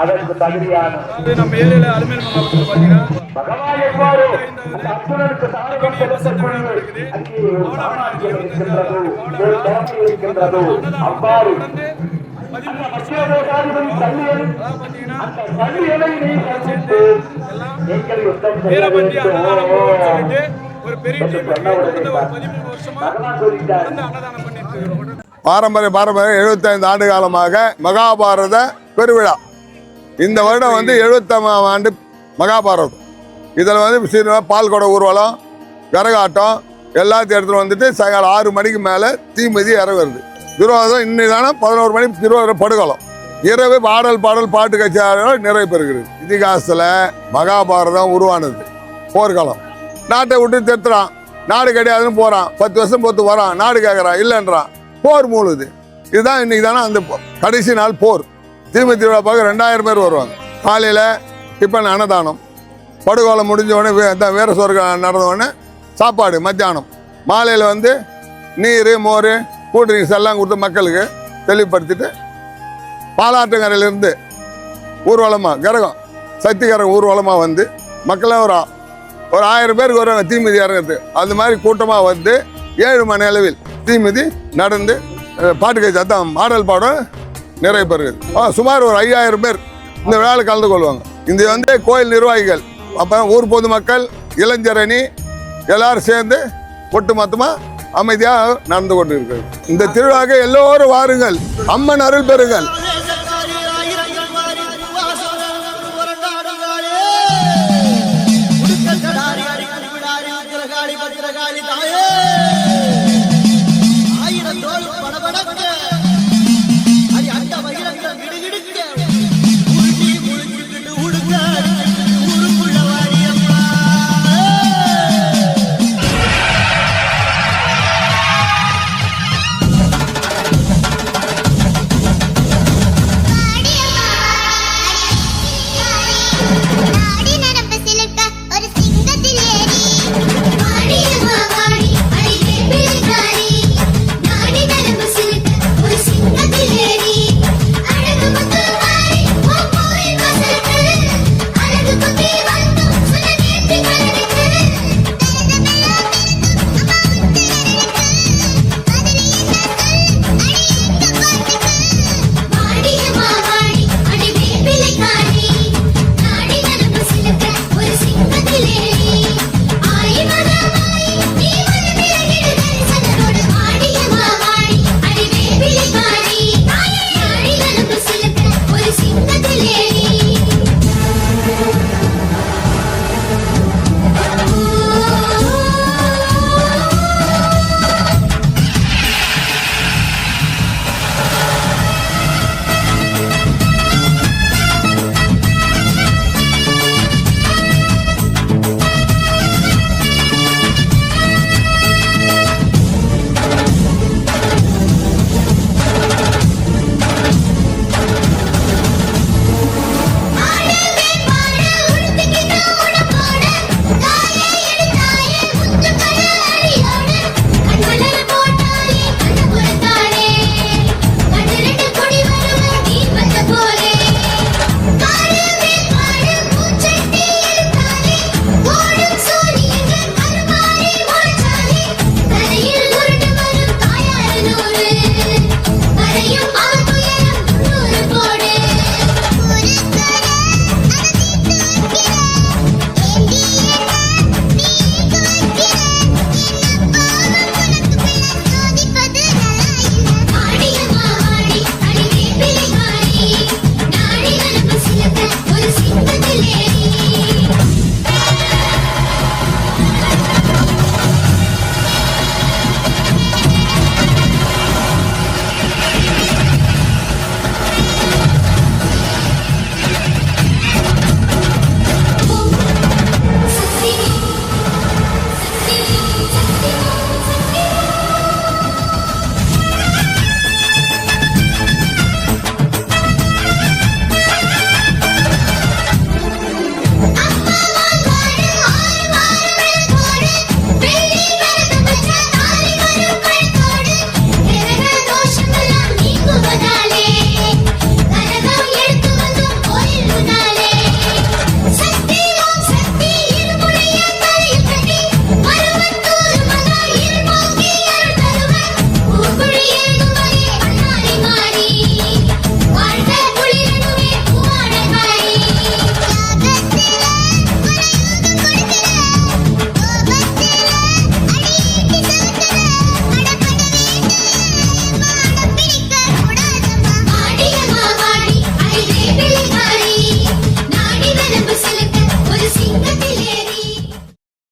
அதற்கு தகுதியான நம்ம ஏரியால அலுமினியம் பகவான் எவ்வாறு இருக்கின்றதோ அவ்வாறு ஒரு பெரிய பாரம்பரிய பாரம்பரிய 75 ஆண்டு காலமாக மகாபாரத பெருவிழா. இந்த வருடம் வந்து எழுபத்தாம் ஆண்டு மகாபாரதம். இதில் வந்து சீன பால்குட ஊர்வலம் கரகாட்டம் எல்லாத்தையும் எடுத்துகிட்டு வந்துட்டு சாயங்காலம் ஆறு மணிக்கு மேலே தீமிதி இறங்குறது. திருவாதம் இன்னைதான பதினோரு மணிக்கு திருவாரூர் படுகலம் இரவு பாடல் பாடல் பாட்டு கட்சியாளர்கள் நிறைவு பெறுகிறது. இதிகாசத்தில் மகாபாரதம் உருவானது. போர்க்காலம் நாட்டை விட்டு தெத்துறான் நாடு கிடையாதுன்னு போகிறான் பத்து வருஷம் பொறுத்து வரான். நாடு கேட்குறான் இல்லைன்றான். போர் மூழுது இதுதான் இன்னைக்கு தானே அந்த கடைசி நாள் போர். திரும்ப திருவிழா பார்க்க ரெண்டாயிரம் பேர் வருவாங்க. காலையில் டிஃபன் அன்னதானம். படுகோலம் முடிஞ்ச உடனே வேற வீர சொர்க்கம் நடந்த உடனே சாப்பாடு மத்தியானம். மாலையில் வந்து நீர் மோர் கூல்ட்ரிங்க்ஸ் எல்லாம் கொடுத்து மக்களுக்கு தெளிவுபடுத்திட்டு பாலாட்டுங்கரையிலேருந்து ஊர்வலமாக கரகம் சக்தி கரகம் ஊர்வலமாக வந்து மக்களாக ஒரு ஒரு ஆயிரம் பேருக்கு வருவாங்க தீமிதி இறங்குறது அது மாதிரி கூட்டமாக வந்து ஏழு மணி அளவில் தீமிதி நடந்து பாட்டு கட்சி அதான் மாடல் பாடம் நிறைய பேர். ஆ, சுமார் ஒரு ஐயாயிரம் பேர் இந்த விழாவில் கலந்து கொள்வாங்க. இது வந்து கோயில் நிர்வாகிகள் அப்போ ஊர் பொதுமக்கள் இளைஞரணி எல்லாரும் சேர்ந்து ஒட்டு மொத்தமாக அமைதியாக நடந்து கொண்டு இருக்கிறது இந்த திருவிழாக்கு எல்லோரும் வாருங்கள். அம்மன் அருள் பெறுங்கள். தேசக்காரி சிங்கத்திலே